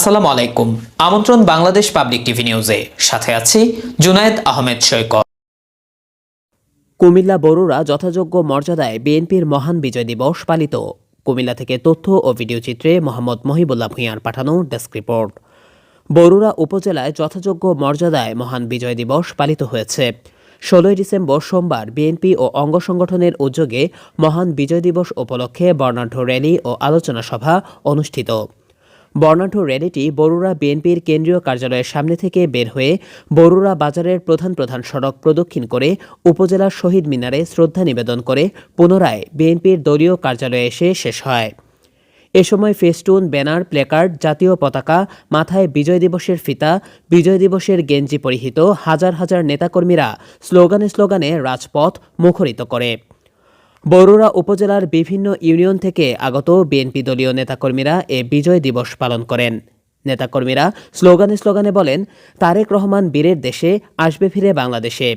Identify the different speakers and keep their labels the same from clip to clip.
Speaker 1: আসসালামু আলাইকুম। আমন্ত্রণ বাংলাদেশ পাবলিক টিভি নিউজে। সাথে আছি জুনায়েদ আহমেদ সৈকত।
Speaker 2: কুমিল্লা বড়ুরা যথাযোগ্য মর্যাদায় বিএনপির মহান বিজয় দিবস পালিত। কুমিল্লা থেকে তথ্য ও ভিডিও চিত্রে মোহাম্মদ মহিবুল্লাহ ভূঁইয়ার পাঠানো ডেস্ক রিপোর্ট। বরুড়া উপজেলায় যথাযোগ্য মর্যাদায় মহান বিজয় দিবস পালিত হয়েছে। ষোলোই ডিসেম্বর সোমবার বিএনপি ও অঙ্গ সংগঠনের উদ্যোগে মহান বিজয় দিবস উপলক্ষে বর্ণাঢ্য র্যালি ও আলোচনা সভা অনুষ্ঠিত। বর্ণাঢ্য র্যালিটি বরুড়া বিএনপির কেন্দ্রীয় কার্যালয়ের সামনে থেকে বের হয়ে বরুড়া বাজারের প্রধান প্রধান সড়ক প্রদক্ষিণ করে উপজেলার শহীদ মিনারে শ্রদ্ধা নিবেদন করে পুনরায় বিএনপির দলীয় কার্যালয়ে এসে শেষ হয়। এ সময় ফেস্টুন, ব্যানার, প্লেকার্ড, জাতীয় পতাকা, মাথায় বিজয় দিবসের ফিতা, বিজয় দিবসের গেঞ্জি পরিহিত হাজার হাজার নেতাকর্মীরা স্লোগানে স্লোগানে রাজপথ মুখরিত করে। বরুড়া উপজেলার বিভিন্ন ইউনিয়ন থেকে আগত বিএনপি দলীয় নেতাকর্মীরা এ বিজয় দিবস পালন করেন। নেতাকর্মীরা স্লোগানে স্লোগানে বলেন, তারেক রহমান বীরের দেশে, আসবে ফিরে বাংলাদেশে।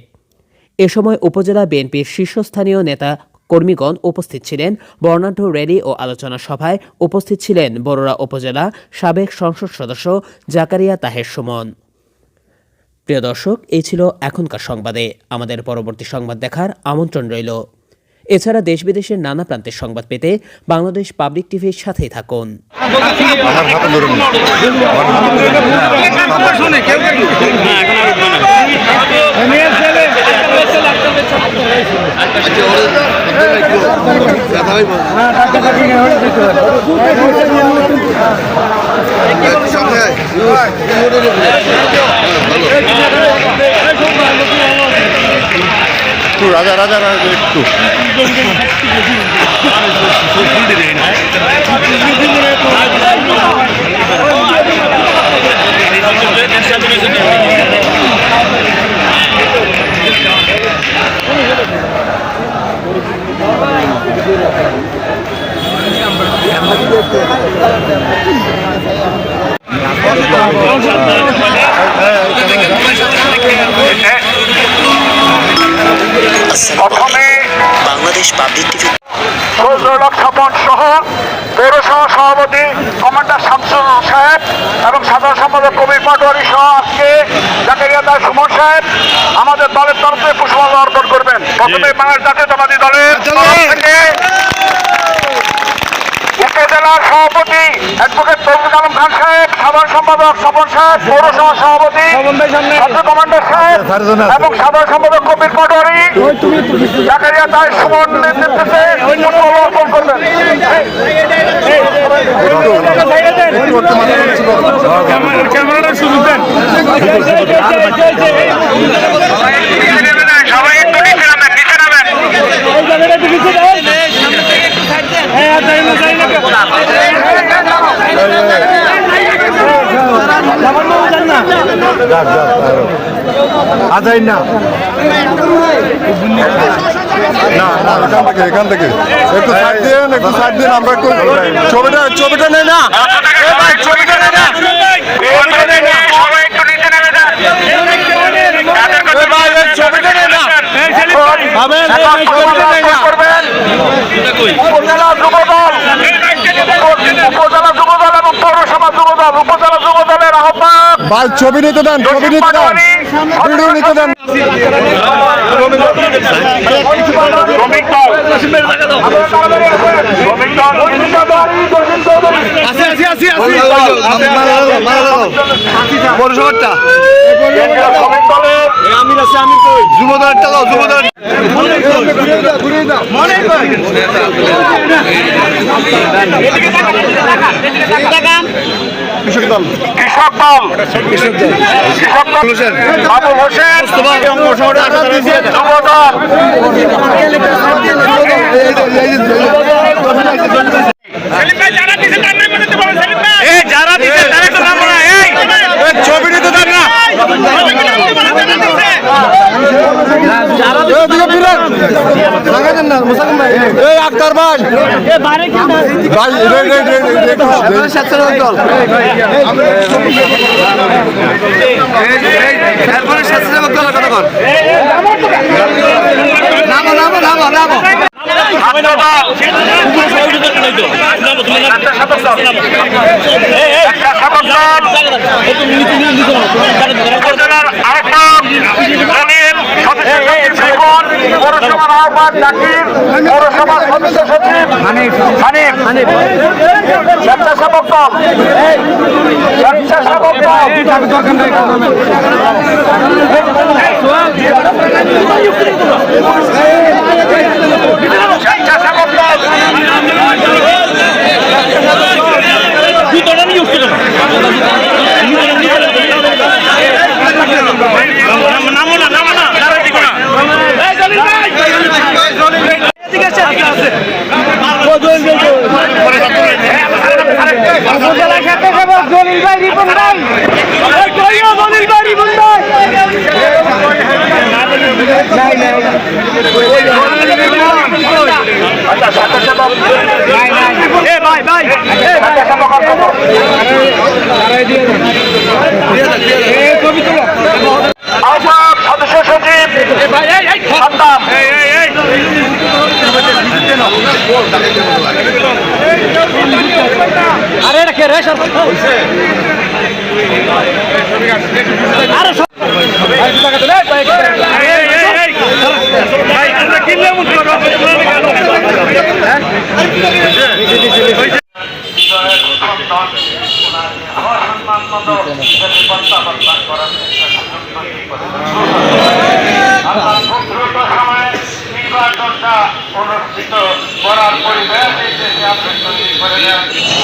Speaker 2: এ সময় উপজেলা বিএনপির শীর্ষস্থানীয় নেতা কর্মীগণ উপস্থিত ছিলেন। বর্ণাঢ্য র্যালি ও আলোচনা সভায় উপস্থিত ছিলেন বরুড়া উপজেলা সাবেক সংসদ সদস্য জাকারিয়া তাহের সুমন। প্রিয় দর্শক, এই ছিল এখনকার সংবাদে। আমাদের পরবর্তী সংবাদ দেখার আমন্ত্রণ রইল। এছাড়া দেশ বিদেশের নানা প্রান্তের সংবাদ পেতে বাংলাদেশ পাবলিক টিভির সাথেই থাকুন।
Speaker 3: ধরুন। একটু রাজা রাজা রাজা একটু।
Speaker 4: প্রথমে
Speaker 5: বাংলাদেশ পাবলিক টিভি
Speaker 4: ফজলুল স্বপন সহ পৌরসভা সভাপতি কমান্ডার শামসুল সাহেব এবং সাধারণ সম্পাদক কবির পাটোয়ারি সহ আজকে জাকারিয়া দাস সুমন সাহেব আমাদের দলের তরফে পুষ্পমাল্য অর্পণ করবেন। প্রথমে বাংলাদেশ জাতীয়তাবাদী দলের তরফ থেকে উপজেলা সভাপতি অ্যাডভোকেট তৌফিক আলম খান সাহেব সাধারণ সম্পাদক স্বপন সাহেব পৌরসভা সভাপতি ছাত্র কমান্ডার সাহেব এবং সাধারণ সম্পাদক কবির পাটোয়ারি জাকারিয়া দাস সুমন নেতৃত্বে অর্পণ করবেন সবাই
Speaker 3: আজাই না। না না এখান থেকে এখান থেকে। একটু সাইড দিন একটু সাইড দিন আমরা একটু ছবিটা ছবিটা নেই না।
Speaker 4: ছবিটা নেই না। ছবিটা নেই উপজেলা যুবদল উপজেলা যুবদল এবং পৌরসভা যুবদল উপজেলা যুবদলের আহ্বায়ক
Speaker 3: ভাই ছবি নিতে দেন ছবি নিতে দেন। ভিডিও নিতে দেন। পৌরসভাটা যুবদলটা দাও যুবদল কৃষক দল
Speaker 4: কৃষক দল কৃষক দল আবুল হোসেন যুব দল
Speaker 3: ছবি নিতে দেন না এদিকে ফিরেন। লাগাই দেন না, মুসাকিম ভাই। এই আক্তার ভাই ভাই রে রে রে রে
Speaker 4: ছাত্র দল একটা শাসক দল একটা শাসক দল বর্তমান আহ্বায়ক জাকির পৌরসভার সদস্য সচিব হানিফ। হানিফ। স্বেচ্ছাসেবক দল। স্বেচ্ছাসেবক দল স্বেচ্ছাসেবক দল আচ্ছা স্বেচ্ছাসেবক এ ভাই ভাই স্বেচ্ছাসেবক দল আহ্বায়ক সদস্য সচিব সন্তান আল্লাহ খুব দ্রুত সময়ে নির্বাচনটা অনুষ্ঠিত করার পরিবেশ করে দেন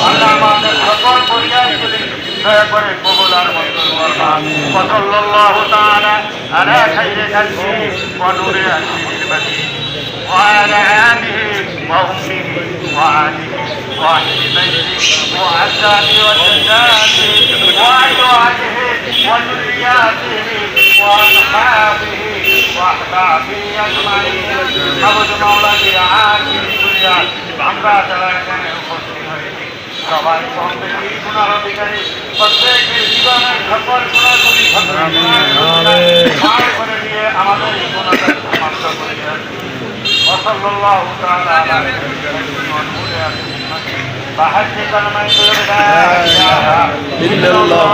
Speaker 4: আল্লাহ আমাদের সকল পরিচয়গুলি দয়া করে কবুল আর মঞ্জুর করবান ওসল্লাল্লাহু তাআলা আলা খাইরি খালকি ওয়া নূরি আশিরিল বাদী وعلى آله وأمه وعليه وأهل بيته وأزواجه وزوجاته وأزواجه وذرياته وأصحابه وأحبابه أجمعين أبد مولاي عاجل الدنيا আমরা যারা এখানে উপস্থিত হয়েছি সবাই প্রত্যেকই গুণার অধিকারী প্রত্যেকের জীবনের সকল গুণাগুলি করে নিয়ে আমাদের এই গুণাটা সমাপ্ত করে দেন وصلى الله تعالى على نبينا محمد فحج كلمة لا إله إلا الله